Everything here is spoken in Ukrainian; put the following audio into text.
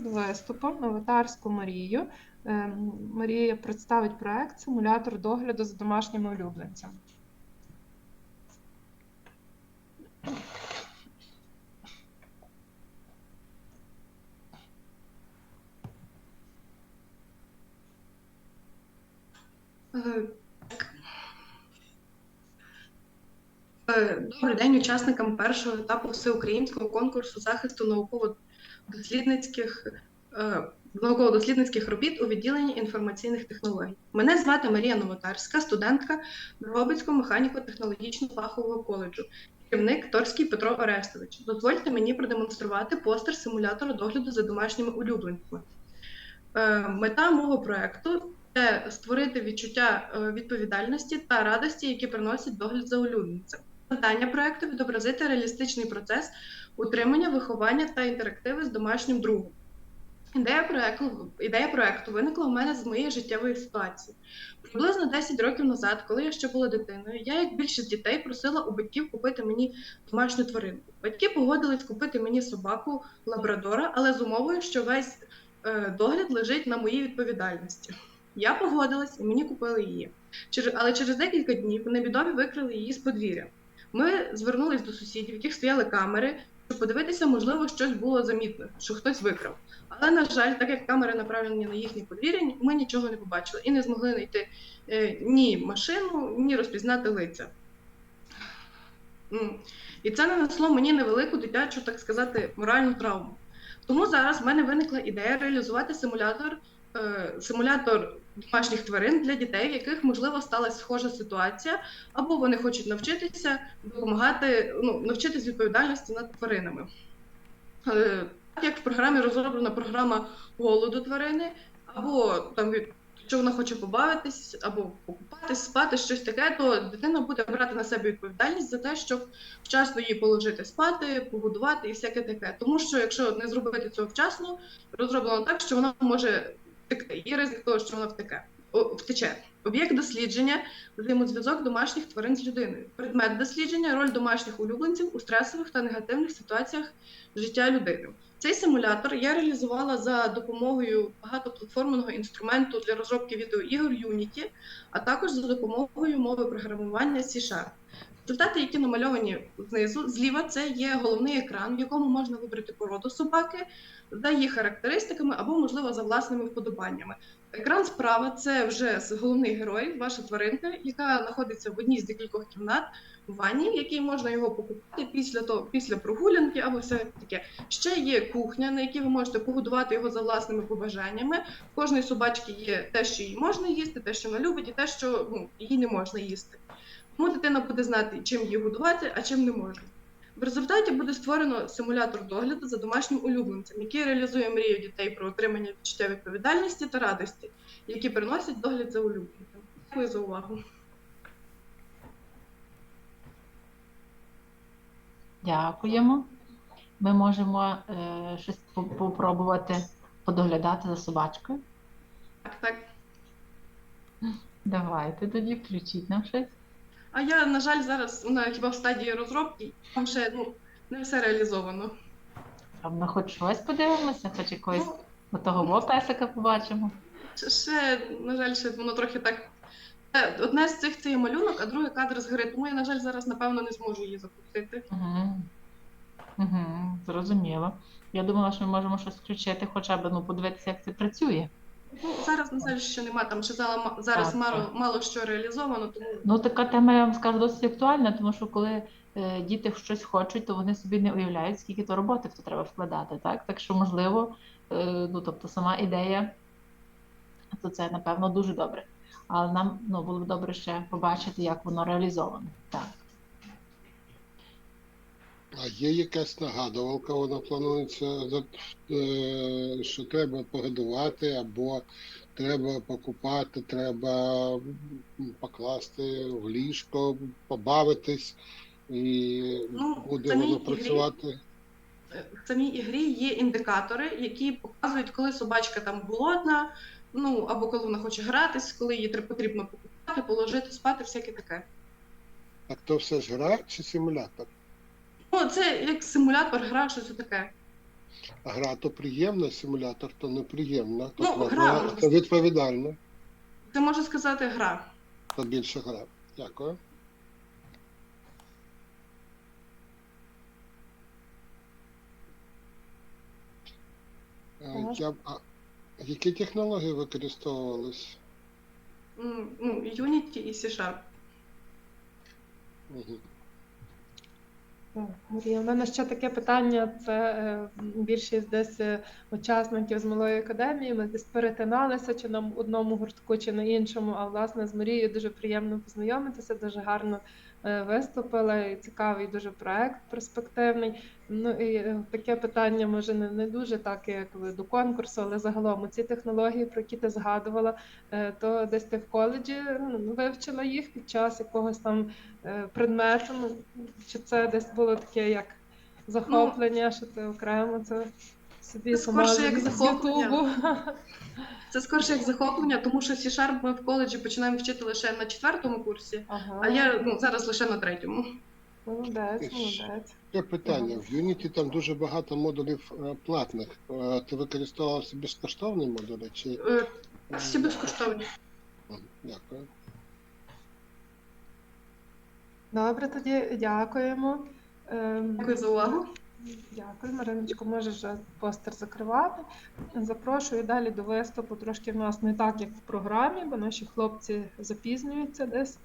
перед виступом Новотарську Марію. Е, Марія представить проект симулятор догляду за домашніми улюбленцями. Е, Е, Добрий день учасникам першого етапу всеукраїнського конкурсу захисту науково-дослідницьких е, науково-дослідницьких робіт у відділенні інформаційних технологій. Мене звати Марія Новотарська, студентка Дрогобицького механіко-технологічного фахового коледжу, керівник Торський Петро Орестович. Дозвольте мені продемонструвати постер симулятору догляду за домашніми улюбленцями. Е, Мета мого проекту це створити відчуття е, відповідальності та радості, які приносять догляд за улюбленцем. Завдання проекту відобразити реалістичний процес утримання, виховання та інтерактиви з домашнім другом. Ідея проекту, ідея проекту виникла у мене з моєї життєвої ситуації. Приблизно 10 років назад, коли я ще була дитиною, я, як більшість дітей, просила у батьків купити мені домашню тваринку. Батьки погодились купити мені собаку лабрадора, але з умовою, що весь е, догляд лежить на моїй відповідальності. Я погодилась і мені купили її. Але через декілька днів невідомі викрили її з подвір'я. Ми звернулись до сусідів, в яких стояли камери, щоб подивитися, можливо, щось було замітно, що хтось викрав. Але, на жаль, так як камери направлені на їхнє подвір'я, ми нічого не побачили і не змогли знайти е, ні машину, ні розпізнати лиця. І це нанесло мені невелику дитячу, так сказати, моральну травму. Тому зараз в мене виникла ідея реалізувати симулятор, е, симулятор домашніх тварин для дітей, в яких можливо сталася схожа ситуація, або вони хочуть навчитися допомагати, ну, навчитись відповідальності над тваринами. Е, Так як в програмі розроблена програма голоду тварини, або там від що вона хоче побавитись, або покупатись, спати, щось таке, то дитина буде брати на себе відповідальність за те, щоб вчасно її положити спати, погодувати і всяке таке. Тому що якщо не зробити цього вчасно, розроблено так, що вона може втекти. Є ризик того, що вона втеке. О, втече. Об'єкт дослідження взаємозв'язок домашніх тварин з людиною. Предмет дослідження роль домашніх улюбленців у стресових та негативних ситуаціях життя людини. Цей симулятор я реалізувала за допомогою багатоплатформеного інструменту для розробки відеоігор Unity, а також за допомогою мови програмування C-Sharp. Результати, які намальовані знизу, зліва це є головний екран, в якому можна вибрати породу собаки за її характеристиками або, можливо, за власними вподобаннями. Екран справа це вже головний герой, ваша тваринка, яка знаходиться в одній з декількох кімнат в ванні, в якій можна його покупати після того, після прогулянки або все таке. Ще є кухня, на якій ви можете погодувати його за власними побажаннями. В кожної собачки є те, що їй можна їсти, те, що вона любить, і те, що ну, їй не можна їсти. Тому дитина буде знати, чим її годувати, а чим не можна. В результаті буде створено симулятор догляду за домашнім улюбленцем, який реалізує мрію дітей про отримання відчуття відповідальності та радості, які приносять догляд за улюбленцем. Дякую за увагу. Дякуємо. Ми можемо е, щось по- попробувати подоглядати за собачкою. Так, так. Давайте тоді включіть нам щось. А я, на жаль, зараз вона хіба в стадії розробки, там ще ну, не все реалізовано. А ми хоч щось подивимося, хоч якогось отого во песика побачимо. Ще, ще, на жаль, ще воно трохи так. Е, Одне з цих це є малюнок, а другий кадр з гри, тому я, на жаль, зараз, напевно, не зможу її запустити. Угу. Угу, зрозуміло. Я думала, що ми можемо щось включити, хоча б ну, подивитися, як це працює. Ну, зараз, на жаль, ще нема, там ще зала- зараз Так, мало, так. мало що реалізовано, тому Ну, така тема, я вам скажу, досить актуальна, тому що коли е, діти щось хочуть, то вони собі не уявляють, скільки то роботи в то треба вкладати. Так, так що, можливо, е, ну тобто сама ідея, то це напевно дуже добре. Але нам ну, було б добре ще побачити, як воно реалізовано. Так. А є якась нагадувалка, вона планується, е, що треба погодувати, або треба покупати, треба покласти в ліжко, побавитись, і Ну, буде воно працювати. в самій ігрі є індикатори, які показують, коли собачка там голодна, ну або коли вона хоче гратись, коли її потрібно покупати, положити, спати, всяке таке. Так то все ж гра чи симулятор? Ну, це як симулятор, гра, щось таке. гра то приємна, симулятор то неприємна. Ну, можна- гра, можна це відповідально, Це можна сказати гра. то більше гра. Дякую. Е, Ага. Я, б- а, які технології використовувались? М, Ну, Unity і C-Sharp. Мгм. Марія, у мене ще таке питання. Це е, більшість десь е, учасників з малої академії. Ми десь перетиналися чи на одному гуртку, чи на іншому. А власне з Марією дуже приємно познайомитися, дуже гарно виступила. І цікавий дуже проект перспективний. Ну і е, таке питання може не, не дуже так, як до конкурсу, але загалом ці технології, про які ти згадувала, е, то десь ти в коледжі ну, вивчила їх під час якогось там е, предмету. Ну, Чи це десь було таке як захоплення, що ти окремо це собі Це скорше як захоплення. Це скорше як захоплення, тому що C-Sharp ми в коледжі починаємо вчити лише на четвертому курсі, Ага. а я ну, зараз лише на третьому. Молодець, молодець. Є питання. В Unity там дуже багато модулів е, платних. Е, Ти використовував безкоштовні модулі? Чи... Е, Всі безкоштовні. Дякую. Добре, тоді дякуємо. Ем, Дякую за увагу. Дякую, Мариночко, можеш вже постер закривати. Запрошую далі до виступу. Трошки в нас не так, як в програмі, бо наші хлопці запізнюються десь.